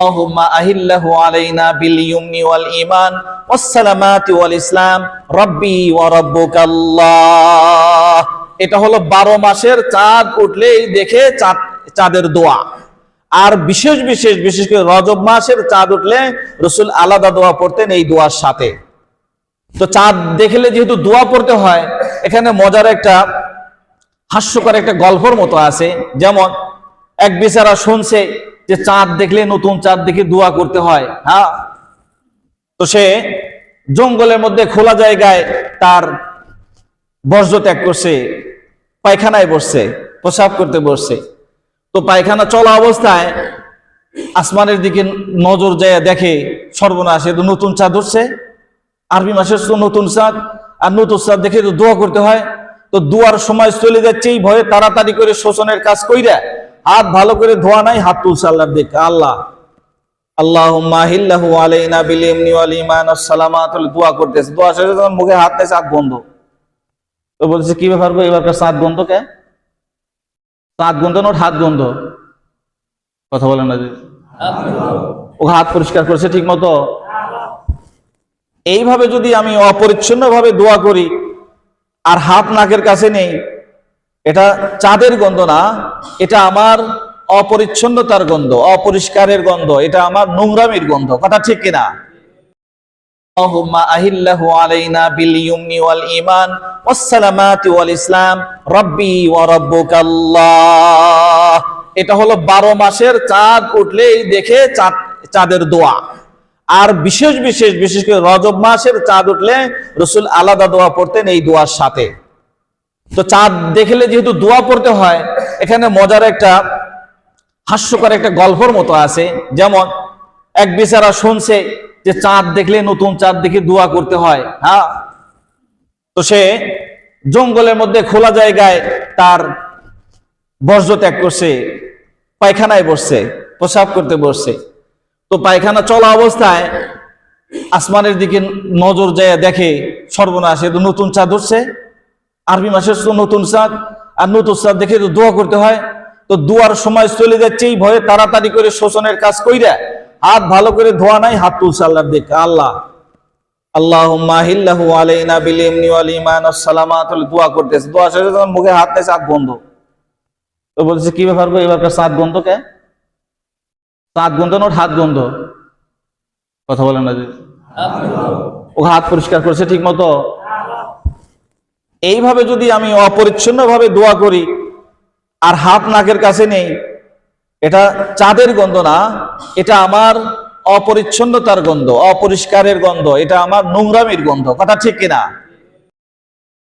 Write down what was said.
اللهم أهله علينا باليمن والإيمان والسلامات والإسلام ربي وربك الله এটা হলো বারো মাসের চাঁদ উঠলেই দেখে চাঁদ চাঁদের দোয়া আর বিশেষ বিশেষ বিশেষ করে রজব মাসের চাঁদ উঠলে রসুল আলাদা দোয়া পড়তেন এই দোয়ার সাথে তো চাঁদ দেখলে যেহেতু দোয়া পড়তে হয় এখানে মজার একটা হাস্যকর একটা গল্পর মতো আছে যেমন এক বেচারা শুনছে যে চাঁদ দেখলে নতুন চাঁদ দেখে দোয়া করতে হয় হ্যাঁ? তো সে জঙ্গলের মধ্যে খোলা জায়গায় তার বর্জ্য ত্যাগ করছে, পায়খানায় বসছে, প্রসাব করতে বসছে। তো পায়খানা চলা অবস্থায় আসমানের দিকে নজর যায়, দেখে সর্বনাশ তো নতুন চাঁদ উঠছে। আরবি মাসের তো নতুন চাঁদ, আর নতুন চাঁদ দেখে তো দোয়া করতে হয়। তো দোয়ার সময় চলে যাচ্ছে এই ভয়ে তাড়াতাড়ি করে শোষণের কাজ কইরা হাত ভালো করে ধোয়া নাই, হাত তুলছে আল্লাহর দিকে। আল্লাহ করতেছে। দোয়া মুখে হাত বলছে, কি ব্যাপার সাত সাত গন্ধ নোট হাত গন্ধ কথা বলেন না হাত পরিষ্কার করছে ঠিক মতো এইভাবে যদি আমি অপরিচ্ছন্ন ভাবে দোয়া করি, আর হাত নাকের কাছে নেই এটা চাঁদের গন্ধ না, এটা আমার অপরিচ্ছন্নতার গন্ধ, অপরিষ্কারের গন্ধ, এটা আমার নোংরামির গন্ধ, কথা ঠিক কিনা আলাইনা বিল ইয়ুমনি ওয়াল ঈমান, ওয়াস সালামাতি ওয়াল ইসলাম, রব্বি ওয়া রাব্বুকাল্লাহ এটা হলো 12 মাসের চাঁদ উঠলেই দেখে চাঁদ, চাঁদের দোয়া। আর বিশেষ বিশেষ বিশেষ করে রজব মাসের চাঁদ উঠলে রসুল আলাদা দোয়া পড়তেন এই দোয়ার সাথে। তো চাঁদ দেখলে যেহেতু দোয়া পড়তে হয়, এখানে মজার একটা হাস্যকর একটা গল্পর মতো আছে। যেমন, এক বেচারা শুনছে যে চাঁদ দেখলে নতুন চাঁদ দেখে দোয়া করতে হয় হ্যাঁ? তো সে জঙ্গলের মধ্যে খোলা জায়গায় তার বর্জ্য ত্যাগ করছে, পায়খানায় বসছে, প্রসাব করতে বসছে। তো পায়খানা চলা অবস্থায় আসমানের দিকে নজর যায়, দেখে সর্বনাশ, এ নতুন চাঁদ উঠছে। আরবি মাসের নতুন চাঁদ আর নতুন চাঁদ দেখে তো দোয়া করতে হয়। তো দোয়ার সময় চলে যাচ্ছে এই ভয়ে তাড়াতাড়ি করে শোষণের কাজ কইরা হাত ভালো করে ধোয়া নাই, হাত তুলছে আল্লাহর দিকে। আল্লাহ। আল্লাহ সালামাত দোয়া করতেছে। দোয়া মুখে হাত তো বলছে, কি ব্যাপার সাত সাত হাত গন্ধ কথা বলেন হাত পরিষ্কার করছে ঠিক মতো এইভাবে যদি আমি অপরিচ্ছন্নভাবে দোয়া করি, আর হাত নাকের কাছে নেই, এটা চাঁদের গন্ধ না, এটা আমার অপরিচ্ছন্নতার গন্ধ, অপরিষ্কারের গন্ধ, এটা আমার নোংরামির গন্ধ, কথা ঠিক কিনা?